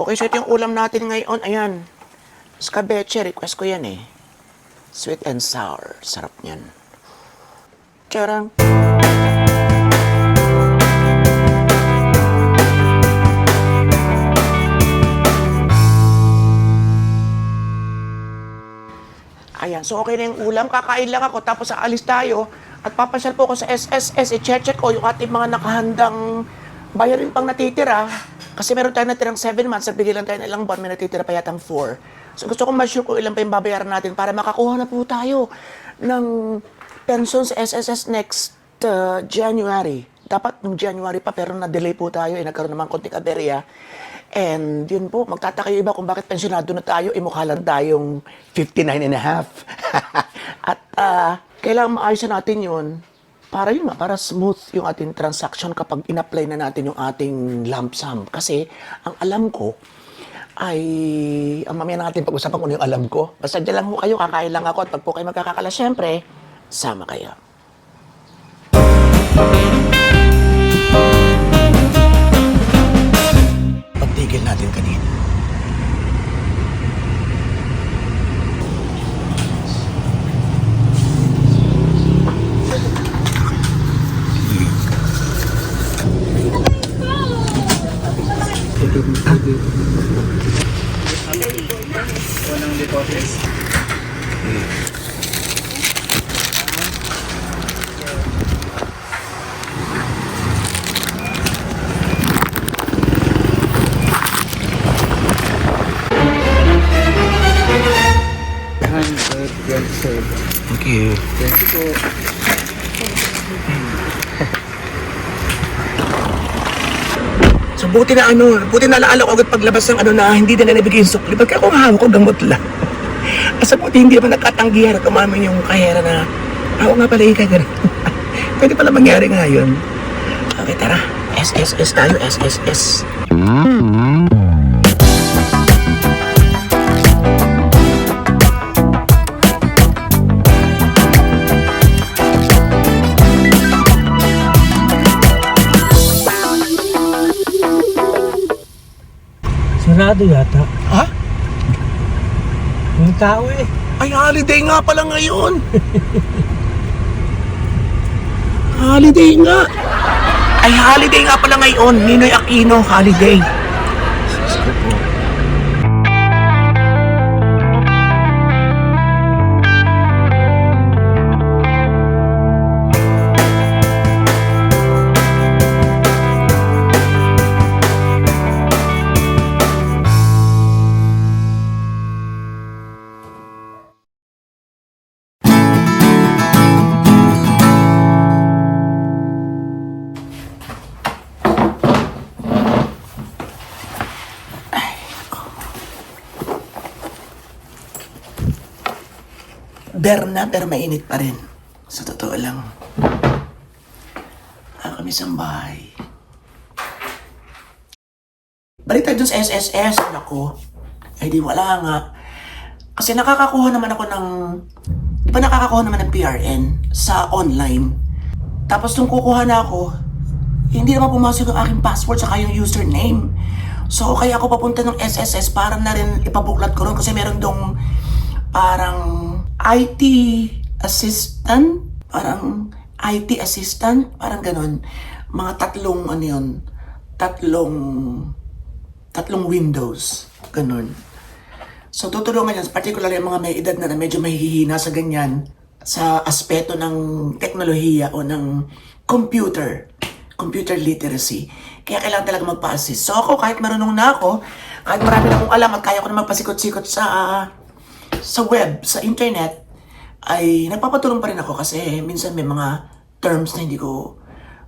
Okay, so ito yung ulam natin ngayon. Ayan. Scabeche, request ko yan eh. Sweet and sour. Sarap niyan. Charang. Ayan, so okay na yung ulam. Kakain lang ako, tapos aalis tayo. At papasyal po ako sa SSS. I-check ko yung ating mga nakahandang bayarin pang natitira. Kasi meron tayo natirang 7 months, nagbigay lang tayo ng ilang buwan, may natitira pa yatang 4. So gusto ko ma-sure kung ilan pa yung babayaran natin para makakuha na po tayo ng pension sa SSS next uh, January. Dapat nung January pa pero na-delay po tayo, eh, nagkaroon naman konting aberya. And yun po, magtataka yung iba kung bakit pensionado na tayo, imukha lang tayong 59 and a half. At ah, kailangan maayos na natin yun para yun nga, para smooth yung ating transaction kapag in-apply na natin yung ating lump sum. Kasi ang alam ko ay, ang mamaya natin pag-usapan kung ano yung alam ko. Basta dyan lang ho kayo, kakain lang ako at pag po kayo magkakakala, syempre, sama kayo. Pagtigil natin kanina. Hundred twenty-seven. Thank you. Thank you po. So buti na ano, buti na alaala ko agad paglabas ng ano na hindi na nabigay yung sukli. Pagka ako nga hawak ko, gamot lang. Asa buti hindi naman nagkatanggihan at umamin yung kahera na ako nga pala ika ganun. Pwede pala mangyari nga yun. Okay, tara. SSS tayo, SSS. Sarado yata. Ha? Yung tao eh. Ay, holiday nga pala ngayon. holiday nga. Ay, holiday nga pala ngayon. Ninoy Aquino, holiday. Berna, pero mainit pa rin. Sa totoo lang. Kami sa bahay. Balik tayo dun sa SSS. Nako. Ay di wala nga. Kasi nakakakuha naman ako ng... Di ba nakakakuha naman ng PRN sa online? Tapos nung kukuha na ako, hindi naman pumasok yung aking password saka yung username. So, kaya ako papunta ng SSS para na rin ipabuklat ko ron kasi meron dong parang IT assistant, parang IT assistant, parang ganun. Mga tatlong ano yun, tatlong tatlong windows, ganun. So tutulungan yan, particularly yung mga may edad na, na medyo mahihina sa ganyan, sa aspeto ng teknolohiya o ng computer, computer literacy. Kaya kailangan talaga magpa-assist. So ako, kahit marunong na ako, kahit marami na akong alam at kaya ko na magpasikot-sikot sa sa web, sa internet, ay nagpapatulong pa rin ako kasi minsan may mga terms na hindi ko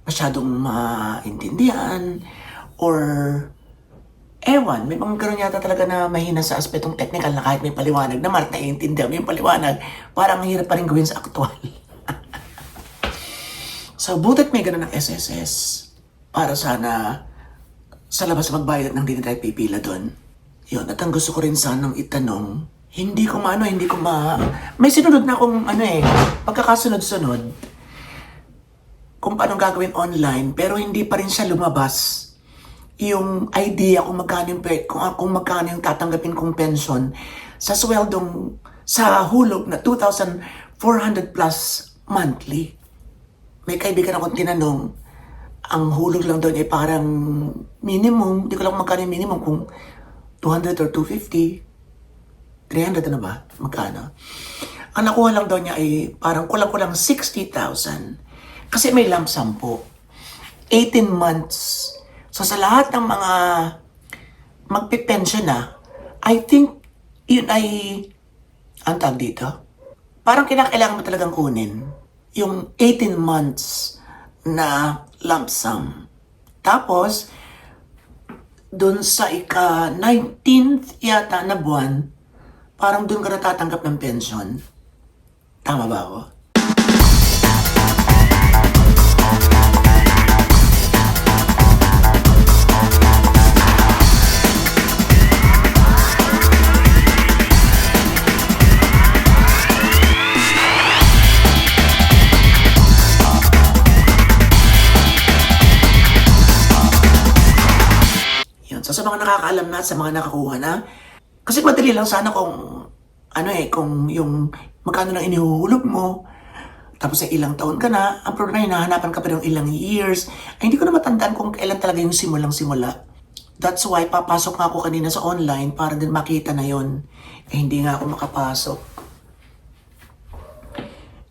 masyadong maintindihan or ewan, may mga ganun yata talaga na mahina sa aspetong technical na kahit may paliwanag naman at naiintindihan mo yung paliwanag, parang ang hirap pa rin gawin sa aktual. so, butit may ganun ng SSS para sana sa labas magbayad ng hindi na tayo pipila doon. Yun, at ang gusto ko rin sanang itanong, hindi ko maano, hindi ko ma... May sinunod na akong ano eh, pagkakasunod-sunod, kung paano gagawin online, pero hindi pa rin siya lumabas yung idea kung magkano yung, kung, kung magkano yung tatanggapin kong pension sa sweldong sa hulog na 2,400 plus monthly. May kaibigan akong tinanong, ang hulog lang doon ay parang minimum, hindi ko lang magkano yung minimum, kung 200 or 250, 300 na ba? Magkano? Ang nakuha lang daw niya ay parang kulang-kulang 60,000. Kasi may lump sum po. 18 months. So sa lahat ng mga magpipension na, I think yun ay, ang tawag dito, parang kinakailangan mo talagang kunin yung 18 months na lump sum. Tapos, dun sa ika 19th yata na buwan, parang dun ka natatanggap ng pension. Tama ba ako? So sa mga nakakaalam na, sa mga nakakuha na, kasi madali lang sana kung, ano eh, kung yung magkano lang inihuhulog mo, tapos sa ilang taon ka na, ang problema hinahanapan ka pa ng ilang years, ay hindi ko na matandaan kung kailan talaga yung simulang simula. That's why papasok nga ako kanina sa online para din makita na yon. Eh hindi nga ako makapasok.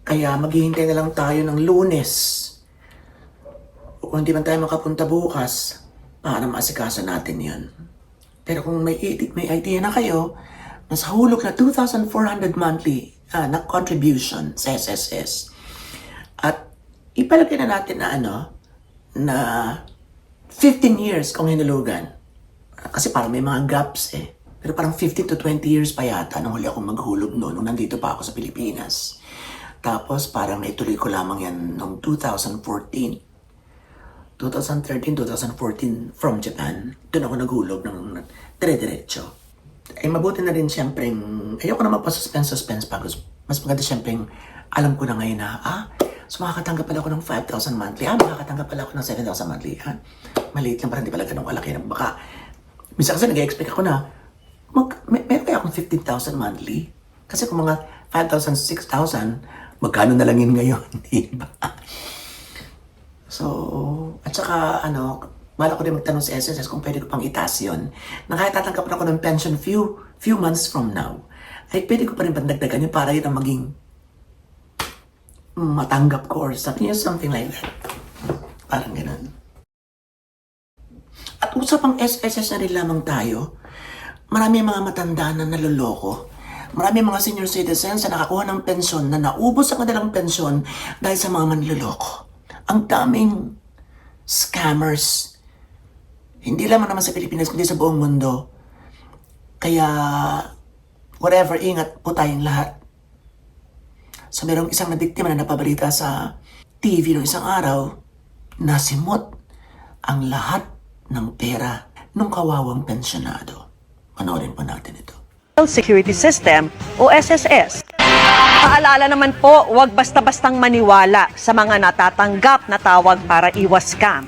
Kaya maghihintay na lang tayo ng lunes. O kung hindi man tayo makapunta bukas, para maasikaso natin yon. Pero kung may, may idea na kayo, nasa hulog na 2,400 monthly ah, na contribution sa SSS. At ipalagay na natin na ano, na 15 years kung hinulugan. Kasi parang may mga gaps eh. Pero parang 15 to 20 years pa yata nung huli akong maghulog noon, nung nandito pa ako sa Pilipinas. Tapos parang naituloy ko lamang yan noong 2014. 2013, 2014 from Japan. Doon ako naghulog ng dire-diretso. Ay mabuti na rin siyempre, ayoko na magpa-suspense-suspense pa. Gusto- Mas maganda siyempre, alam ko na ngayon na, ah, so makakatanggap pala ako ng 5,000 monthly. Ah, makakatanggap pala ako ng 7,000 monthly. Ah, maliit lang parang hindi pala ganun kalaki. Baka, minsan kasi nag-expect ako na, mag, may, meron kaya akong 15,000 monthly? Kasi kung mga 5,000, 6,000, magkano na lang yun ngayon, di ba? So, at saka ano, bala ko din magtanong sa SSS kung pwede ko pang itaas yun. Na kahit tatanggap na ako ng pension few, few months from now, ay pwede ko pa rin pandagdagan yun para yun ang maging matanggap ko or something, something like that. Parang ganun. At usapang SSS na rin lamang tayo, marami mga matanda na naloloko. Marami mga senior citizens na nakakuha ng pensyon na naubos ang kanilang pensyon dahil sa mga manloloko. Ang daming scammers. Hindi lamang naman sa Pilipinas, kundi sa buong mundo. Kaya, whatever, ingat po tayong lahat. So, merong isang nabiktima na napabalita sa TV noong isang araw, nasimot ang lahat ng pera ng kawawang pensyonado. Panoorin po natin ito. Security System o SSS. Paalala naman po, huwag basta-bastang maniwala sa mga natatanggap na tawag para iwas scam.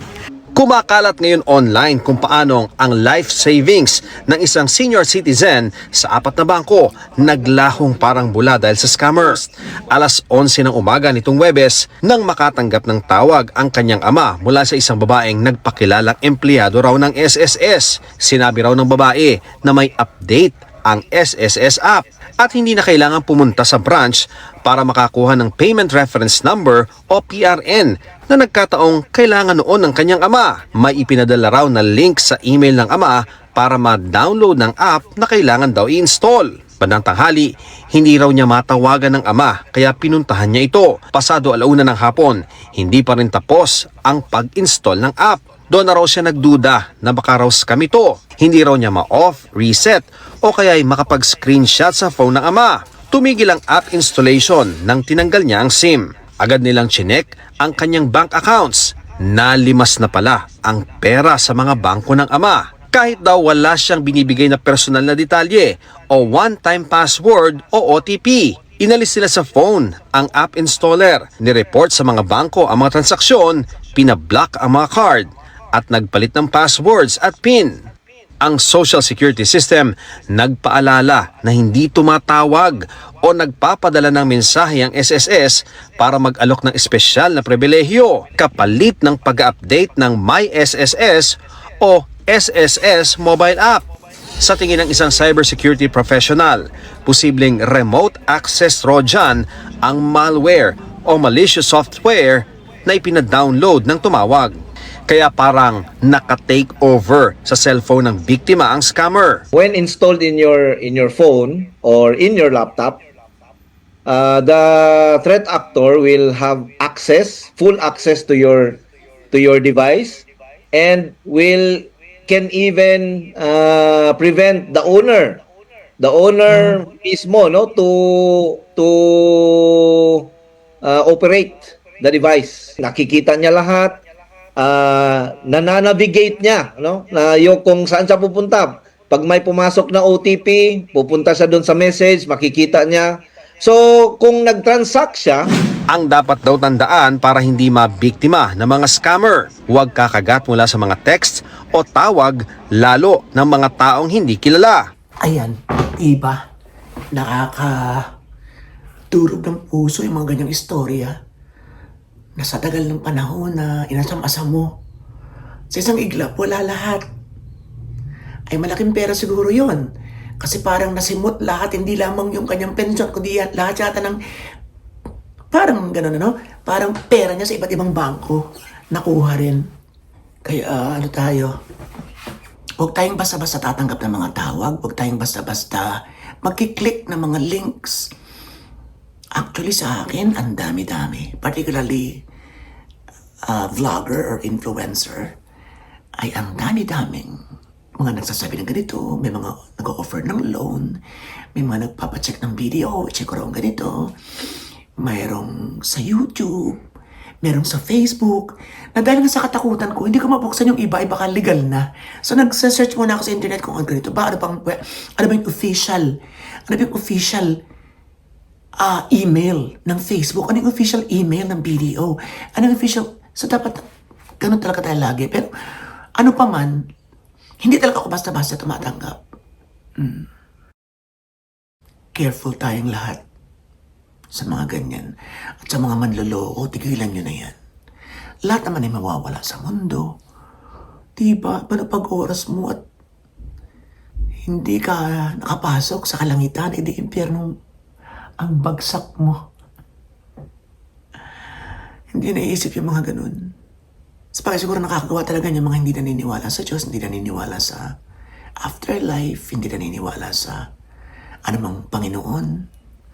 Kumakalat ngayon online kung paano ang life savings ng isang senior citizen sa apat na bangko naglahong parang bula dahil sa scammers. Alas 11 ng umaga nitong Webes nang makatanggap ng tawag ang kanyang ama mula sa isang babaeng nagpakilalang empleyado raw ng SSS. Sinabi raw ng babae na may update ang SSS app at hindi na kailangan pumunta sa branch para makakuha ng Payment Reference Number o PRN na nagkataong kailangan noon ng kanyang ama. May ipinadala raw na link sa email ng ama para ma-download ng app na kailangan daw i-install. Bandang tanghali, hindi raw niya matawagan ng ama kaya pinuntahan niya ito. Pasado alauna ng hapon, hindi pa rin tapos ang pag-install ng app. Doon na raw siya nagduda na baka raw scam ito. Hindi raw niya ma-off, reset o kaya ay makapag-screenshot sa phone ng ama. Tumigil ang app installation nang tinanggal niya ang SIM. Agad nilang chinek ang kanyang bank accounts. Nalimas na pala ang pera sa mga bangko ng ama. Kahit daw wala siyang binibigay na personal na detalye o one-time password o OTP. Inalis nila sa phone ang app installer, nireport sa mga bangko ang mga transaksyon, pinablock ang mga card at nagpalit ng passwords at PIN. Ang Social Security System nagpaalala na hindi tumatawag o nagpapadala ng mensahe ang SSS para mag-alok ng espesyal na pribilehyo kapalit ng pag-update ng My SSS o SSS mobile app. Sa tingin ng isang cybersecurity professional, posibleng remote access Trojan ang malware o malicious software na ipinadownload ng tumawag. Kaya parang naka-take over sa cellphone ng biktima ang scammer. when installed in your in your phone or in your laptop uh, the threat actor will have access full access to your to your device and will can even uh, prevent the owner the owner mismo no to to uh, operate the device nakikita niya lahat uh, nananavigate niya no na yung kung saan siya pupunta pag may pumasok na OTP pupunta siya doon sa message makikita niya so kung nag-transact siya Ang dapat daw tandaan para hindi mabiktima ng mga scammer. Huwag kakagat mula sa mga text o tawag lalo ng mga taong hindi kilala. Ayan, diba? Nakaka... Durog ng puso yung mga ganyang istorya. Na sa ng panahon na inasam-asam mo. Sa isang iglap, wala lahat. Ay malaking pera siguro yon. Kasi parang nasimot lahat, hindi lamang yung kanyang pensyon, kundi lahat yata ng... Parang ganun, ano? Parang pera niya sa iba't ibang bangko. Nakuha rin. Kaya ah, ano tayo? Huwag tayong basta-basta tatanggap ng mga tawag. Huwag tayong basta-basta magkiklik ng mga links. Actually sa akin, ang dami-dami. Particularly, uh, vlogger or influencer, ay ang dami-daming mga nagsasabi ng ganito, may mga nag-offer ng loan, may mga nagpapacheck ng video, check ko raw ganito, mayroong sa YouTube, merong sa Facebook, na dahil nga sa katakutan ko, hindi ko mabuksan yung iba, ay baka legal na. So nagsa-search muna ako sa internet kung ano ganito ba, ano bang, ano ba yung official, ano ba yung official ah email ng Facebook, ano yung official email ng BDO, ano yung official, so dapat, ganun talaga tayo lagi. Pero, ano pa man, hindi talaga ako basta-basta tumatanggap. Mm. Careful tayong lahat sa mga ganyan. At sa mga manloloko, tigilan nyo na yan. Lahat naman ay mawawala sa mundo. Diba? Paano pag oras mo at hindi ka nakapasok sa kalangitan, edi impyerno ang bagsak mo. Hindi naisip yung mga ganun. Sa bagay, siguro nakakagawa talaga yung mga hindi naniniwala sa Diyos, hindi naniniwala sa afterlife, hindi naniniwala sa anumang Panginoon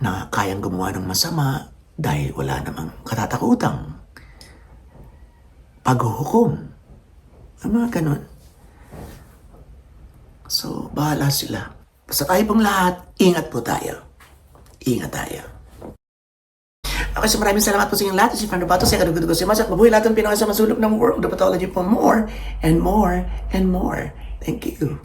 na kayang gumawa ng masama dahil wala namang katatakutang paghuhukom. Ang mga ganun. So, bahala sila. Basta tayo pong lahat, ingat po tayo. Ingat tayo. Okay, so maraming salamat po sa inyong lahat. Si Fernando Bato, sa kadugudu ko si Mas mabuhay lahat ng Pinoy sa masulok ng world. The pathology for more and more and more. Thank you.